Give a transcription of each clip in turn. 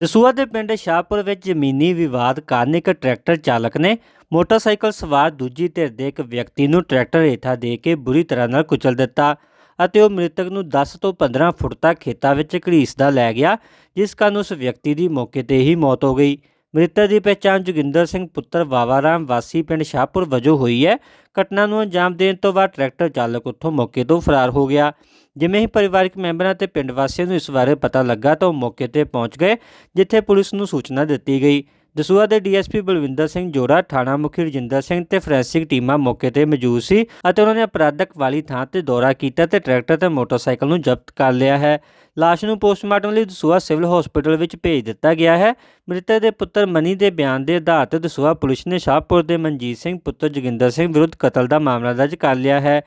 ਦਸੂਹਾ ਦੇ ਪਿੰਡ ਸ਼ਾਹਪੁਰ ਵਿੱਚ ਜ਼ਮੀਨੀ ਵਿਵਾਦ ਕਾਰਨ ਇੱਕ ਟਰੈਕਟਰ ਚਾਲਕ ਨੇ ਮੋਟਰਸਾਈਕਲ ਸਵਾਰ ਦੂਜੀ ਧਿਰ ਦੇ ਇੱਕ ਵਿਅਕਤੀ ਨੂੰ ਟਰੈਕਟਰ ਹੇਠਾਂ ਦੇ ਕੇ ਬੁਰੀ ਤਰ੍ਹਾਂ ਨਾਲ ਕੁਚਲ ਦਿੱਤਾ ਅਤੇ ਉਹ ਮ੍ਰਿਤਕ ਨੂੰ 10 ਤੋਂ 15 ਫੁੱਟ ਤੱਕ ਖੇਤਾਂ ਵਿੱਚ ਘੜੀਸਦਾ ਲੈ ਗਿਆ, ਜਿਸ ਕਾਰਨ ਉਸ ਵਿਅਕਤੀ ਦੀ ਮੌਕੇ ਤੇ ਹੀ ਮੌਤ ਹੋ ਗਈ। ਮ੍ਰਿਤਕ ਦੀ ਪਛਾਣ ਜੋਗਿੰਦਰ ਸਿੰਘ ਪੁੱਤਰ ਵਾਵਾਰਾਮ ਵਾਸੀ ਪਿੰਡ ਸ਼ਾਹਪੁਰ ਵਜੋਂ ਹੋਈ ਹੈ। ਘਟਨਾ ਨੂੰ ਅੰਜਾਮ ਦੇਣ ਤੋਂ ਬਾਅਦ ਟਰੈਕਟਰ ਚਾਲਕ ਉੱਥੋਂ ਮੌਕੇ ਤੋਂ ਫਰਾਰ ਹੋ ਗਿਆ। ਜਿਵੇਂ ਹੀ ਪਰਿਵਾਰਕ ਮੈਂਬਰਾਂ ਤੇ ਪਿੰਡ ਵਾਸੀਆਂ ਨੂੰ ਇਸ ਬਾਰੇ ਪਤਾ ਲੱਗਾ ਤਾਂ ਉਹ ਮੌਕੇ ਤੇ ਪਹੁੰਚ ਗਏ, ਜਿੱਥੇ ਪੁਲਿਸ ਨੂੰ ਸੂਚਨਾ ਦਿੱਤੀ ਗਈ। ਦਸੂਆ ਦੇ ਡੀਐਸਪੀ ਬਲਵਿੰਦਰ ਸਿੰਘ ਜੋੜਾ, ਥਾਣਾ ਮੁਖੀ ਰਜਿੰਦਰ ਸਿੰਘ ਤੇ ਫੋਰੈਂਸਿਕ ਟੀਮਾਂ ਮੌਕੇ ਤੇ ਮੌਜੂਦ ਸੀ ਅਤੇ ਉਹਨਾਂ ਨੇ ਅਪਰਾਧਕ ਵਾਲੀ ਥਾਂ ਤੇ ਦੌਰਾ ਕੀਤਾ ਤੇ ਟਰੈਕਟਰ ਤੇ ਮੋਟਰਸਾਈਕਲ ਨੂੰ ਜ਼ਬਤ ਕਰ ਲਿਆ ਹੈ। ਲਾਸ਼ ਨੂੰ ਪੋਸਟਮਾਰਟਮ ਲਈ ਦਸੂਹਾ ਸਿਵਲ ਹਸਪੀਟਲ ਵਿੱਚ ਭੇਜ ਦਿੱਤਾ ਗਿਆ ਹੈ। ਮ੍ਰਿਤਕ ਦੇ ਪੁੱਤਰ ਮਨੀ ਦੇ ਬਿਆਨ ਦੇ ਆਧਾਰ ਤੇ ਦਸੂਹਾ ਪੁਲਿਸ ਨੇ ਸ਼ਾਹਪੁਰ ਦੇ ਮਨਜੀਤ ਸਿੰਘ, ਪੁੱਤਰ ਜੋਗਿੰਦਰ ਸਿੰਘ ਵਿਰੁੱਧ ਕਤਲ ਦਾ ਮਾਮਲਾ ਦਰਜ ਕਰ ਲਿਆ ਹੈ।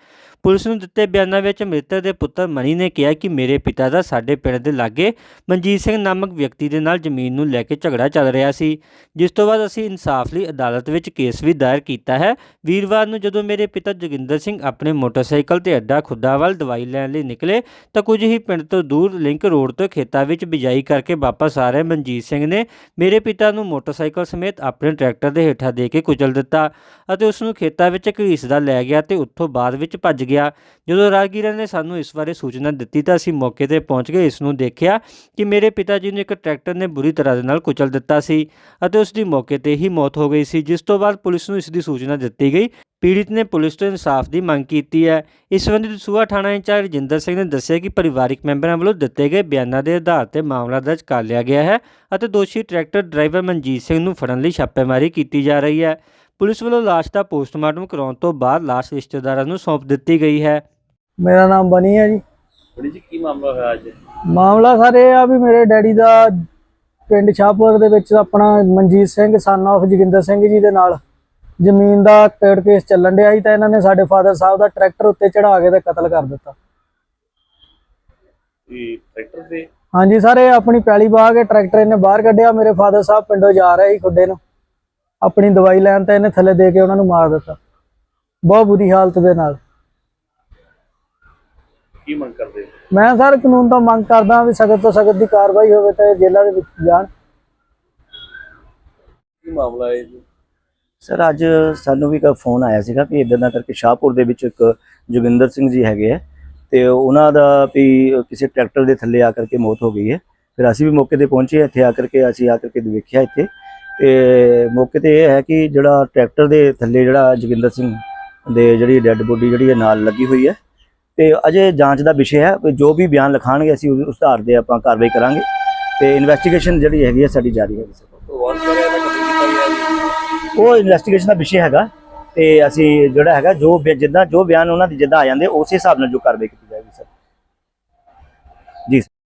ਪੁਲਿਸ ਨੂੰ ਦਿੱਤੇ ਬਿਆਨਾਂ ਵਿੱਚ ਮ੍ਰਿਤਕ ਦੇ ਪੁੱਤਰ ਮਨੀ ਨੇ ਕਿਹਾ ਕਿ ਮੇਰੇ ਪਿਤਾ ਦਾ ਸਾਡੇ ਪਿੰਡ ਦੇ ਲਾਗੇ ਮਨਜੀਤ ਸਿੰਘ ਨਾਮਕ ਵਿਅਕਤੀ ਦੇ ਨਾਲ ਜ਼ਮੀਨ ਨੂੰ ਲੈ ਕੇ ਝਗੜਾ ਚੱਲ ਰਿਹਾ ਸੀ। ਜਿਸ ਤੋਂ ਬਾਅਦ ਅਸੀਂ ਇਨਸਾਫ ਲਈ ਅਦਾਲਤ ਵਿੱਚ ਕੇਸ ਵੀ ਦਾਇਰ ਕੀਤਾ ਹੈ। ਵੀਰਵਾਰ ਨੂੰ ਜਦੋਂ ਮੇਰੇ ਪਿਤਾ ਜੋਗਿੰਦਰ ਸਿੰਘ ਆਪਣੇ ਮੋਟਰਸਾਈਕਲ ਤੇ ਅੱਡਾ ਖੁੱਡਾ ਵੱਲ ਦਵਾਈ ਲੈਣ ਲਈ ਨਿਕਲੇ ਤਾਂ ਕੁਝ ਹੀ ਪਿੰਡ ਤੋਂ ਦੂਰ ਲਿੰਕ ਰੋਡ ਤੋਂ ਖੇਤਾਂ ਵਿੱਚ ਬਿਜਾਈ ਕਰਕੇ ਵਾਪਸ ਆ ਰਹੇ ਮਨਜੀਤ ਸਿੰਘ ਨੇ ਮੇਰੇ ਪਿਤਾ ਨੂੰ ਮੋਟਰਸਾਈਕਲ ਸਮੇਤ ਆਪਣੇ ਟਰੈਕਟਰ ਦੇ ਹੇਠਾਂ ਦੇ ਕੇ ਕੁਚਲ ਦਿੱਤਾ ਅਤੇ ਉਸ ਨੂੰ ਖੇਤਾਂ ਵਿੱਚ ਘੜੀਸਦਾ ਲੈ ਗਿਆ ਤੇ ਉੱਥੋਂ ਬਾਅਦ ਵਿੱਚ ਭੱਜ ਗਿਆ। ਜਦੋਂ ਰਾਹਗੀਰਾਂ ਨੇ ਸਾਨੂੰ ਇਸ ਬਾਰੇ ਸੂਚਨਾ ਦਿੱਤੀ ਤਾਂ ਅਸੀਂ ਮੌਕੇ ਤੇ ਪਹੁੰਚ ਗਏ। ਇਸ ਨੂੰ ਦੇਖਿਆ ਕਿ ਮੇਰੇ ਪਿਤਾ ਜੀ ਨੂੰ ਇੱਕ ਟਰੈਕਟਰ ਨੇ ਬੁਰੀ ਤਰ੍ਹਾਂ ਦੇ ਨਾਲ ਕੁਚਲ ਦਿੱਤਾ ਸੀ ਅਤੇ ਉਸ ਦੀ ਮੌਕੇ ਤੇ ਹੀ ਮੌਤ ਹੋ ਗਈ ਸੀ। ਜਿਸ ਤੋਂ ਬਾਅਦ ਪੁਲਿਸ ਨੂੰ ਇਸ ਦੀ ਸੂਚਨਾ ਦਿੱਤੀ ਗਈ ਪੀੜਿਤ ਨੇ ਪੁਲਿਸ ਤੋਂ ਇਨਸਾਫ ਦੀ ਮੰਗ ਕੀਤੀ ਹੈ। ਇਸ ਸੰਬੰਧੀ ਦਸੂਹਾ ਥਾਣਾ ਇੰਚਾਰਜ ਰਜਿੰਦਰ ਸਿੰਘ ਨੇ ਦੱਸਿਆ ਕਿ ਪਰਿਵਾਰਕ ਮੈਂਬਰਾਂ ਵੱਲੋਂ ਦਿੱਤੇ ਗਏ ਬਿਆਨਾਂ ਦੇ ਆਧਾਰ ਤੇ ਮਾਮਲਾ ਦਰਜ ਕਰ ਲਿਆ ਗਿਆ ਹੈ ਅਤੇ ਦੋਸ਼ੀ ਟਰੈਕਟਰ ਡਰਾਈਵਰ ਮਨਜੀਤ ਸਿੰਘ ਨੂੰ ਫੜਨ ਲਈ ਛਾਪੇਮਾਰੀ ਕੀਤੀ ਜਾ ਰਹੀ ਹੈ। ਪੁਲਿਸ ਵੱਲੋਂ ਲਾਸ਼ ਦਾ ਪੋਸਟਮਾਰਟਮ ਕਰਾਉਣ ਤੋਂ ਬਾਅਦ ਲਾਸ਼ ਰਿਸ਼ਤੇਦਾਰਾਂ ਨੂੰ ਸੌਂਪ ਦਿੱਤੀ ਗਈ ਹੈ। ਮੇਰਾ ਨਾਮ ਬਣੀ ਹੈ ਜੀ। ਬੜੀ ਜੀ ਕੀ ਮਾਮਲਾ ਹੋਇਆ ਅੱਜ? ਮਾਮਲਾ ਸਰ ਇਹ ਆ ਵੀ ਮੇਰੇ ਡੈਡੀ ਦਾ ਪਿੰਡ ਸ਼ਾਹਪੁਰ ਦੇ ਵਿੱਚ ਆਪਣਾ ਮਨਜੀਤ ਸਿੰਘ ਸਨ of ਜੋਗਿੰਦਰ ਸਿੰਘ ਜੀ ਦੇ ਨਾਲ ਜ਼ਮੀਨ ਦਾ ਕੋਰਟ ਕੇਸ ਚੱਲਣ ਡਿਆ ਸੀ ਤਾਂ ਇਹਨਾਂ ਨੇ ਸਾਡੇ ਫਾਦਰ ਸਾਹਿਬ ਦਾ ਟਰੈਕਟਰ ਉੱਤੇ ਚੜਾ ਕੇ ਤੇ ਕਤਲ ਕਰ ਦਿੱਤਾ। ਇਹ ਟਰੈਕਟਰ ਤੇ? ਹਾਂਜੀ ਸਰ ਇਹ ਆਪਣੀ ਪੈਲੀ ਬਾਹ ਕੇ ਟਰੈਕਟਰ ਇਹਨੇ ਬਾਹਰ ਕੱਢਿਆ। ਮੇਰੇ ਫਾਦਰ ਸਾਹਿਬ ਪਿੰਡੋਂ ਜਾ ਰਹੇ ਸੀ ਖੁੱਡੇ ਨੂੰ। ਆਪਣੀ ਦਵਾਈ ਲੈਣ ਤੇ ਇਹਨੇ ਥੱਲੇ ਦੇ ਕੇ ਉਹਨਾਂ ਨੂੰ ਮਾਰ ਦਿੱਤਾ। ਬਹੁਤ ਬੁਰੀ ਹਾਲਤ ਦੇ ਨਾਲ। ਕੀ ਮੰਗ ਕਰਦੇ? ਮੈਂ ਸਰ ਕਾਨੂੰਨ ਤੋਂ ਮੰਗ ਕਰਦਾ ਵੀ ਸਖਤ ਤੋਂ ਸਖਤ ਦੀ ਕਾਰਵਾਈ ਹੋਵੇ ਤੇ ਜੇਲ੍ਹਾਂ ਦੇ ਵਿੱਚ ਜਾਣ। ਕੀ ਮਾਮਲਾ ਹੈ ਜੀ? ਸਰ ਅੱਜ ਸਾਨੂੰ ਵੀ ਇੱਕ ਫੋਨ ਆਇਆ ਸੀਗਾ ਕਿ ਇਦਾਂ ਦਾ ਕਰਕੇ ਸ਼ਾਹਪੁਰ ਦੇ ਵਿੱਚ ਇੱਕ ਜੋਗਿੰਦਰ ਸਿੰਘ ਜੀ ਹੈਗੇ ਆ ਤੇ ਉਹਨਾਂ ਦਾ ਵੀ ਕਿਸੇ ਟਰੈਕਟਰ ਦੇ ਥੱਲੇ ਆ ਕਰਕੇ ਮੌਤ ਹੋ ਗਈ ਹੈ। ਫਿਰ ਅਸੀਂ ਵੀ ਮੌਕੇ ਤੇ ਪਹੁੰਚੇ, ਇੱਥੇ ਆ ਕਰਕੇ ਅਸੀਂ ਆ ਕਰਕੇ ਵੇਖਿਆ ਇੱਥੇ। ਤੇ ਮੌਕੇ ਤੇ ਇਹ ਹੈ ਕਿ ਜਿਹੜਾ ਟਰੈਕਟਰ ਦੇ ਥੱਲੇ ਜਿਹੜਾ ਜੋਗਿੰਦਰ ਸਿੰਘ ਦੇ ਜਿਹੜੀ ਡੈੱਡ ਬੋਡੀ ਜਿਹੜੀ ਹੈ ਨਾਲ ਲੱਗੀ ਹੋਈ ਹੈ। ਤੇ ਅਜੇ ਜਾਂਚ ਦਾ ਵਿਸ਼ੇ ਹੈ ਵੀ ਜੋ ਵੀ ਬਿਆਨ ਲਿਖਾਣਗੇ ਅਸੀਂ ਉਸ ਉਸ ਆਧਾਰ ਤੇ ਆਪਾਂ ਕਾਰਵਾਈ ਕਰਾਂਗੇ ਤੇ ਇਨਵੈਸਟੀਗੇਸ਼ਨ ਜਿਹੜੀ ਹੈਗੀ ਹੈ ਸਾਡੀ ਜਾਰੀ ਹੈ ਸਰ ਭਗਵਾਨ ਕਰਿਆ ਦਾ ਕਤਲ ਕੀਤਾ ਗਿਆ ਜੀ ਉਹ ਇਨਵੈਸਟੀਗੇਸ਼ਨ ਦਾ ਵਿਸ਼ੇ ਹੈਗਾ ਤੇ ਅਸੀਂ ਜਿਹੜਾ ਹੈਗਾ ਜੋ ਜਿੱਦਾਂ ਜੋ ਬਿਆਨ ਉਹਨਾਂ ਦੀ ਜਿੱਦਾਂ ਆ ਜਾਂਦੇ, ਉਸੇ ਹਿਸਾਬ ਨਾਲ ਜੋ ਕਾਰਵਾਈ ਕੀਤੀ ਜਾਏਗੀ, ਸਰ ਜੀ sir।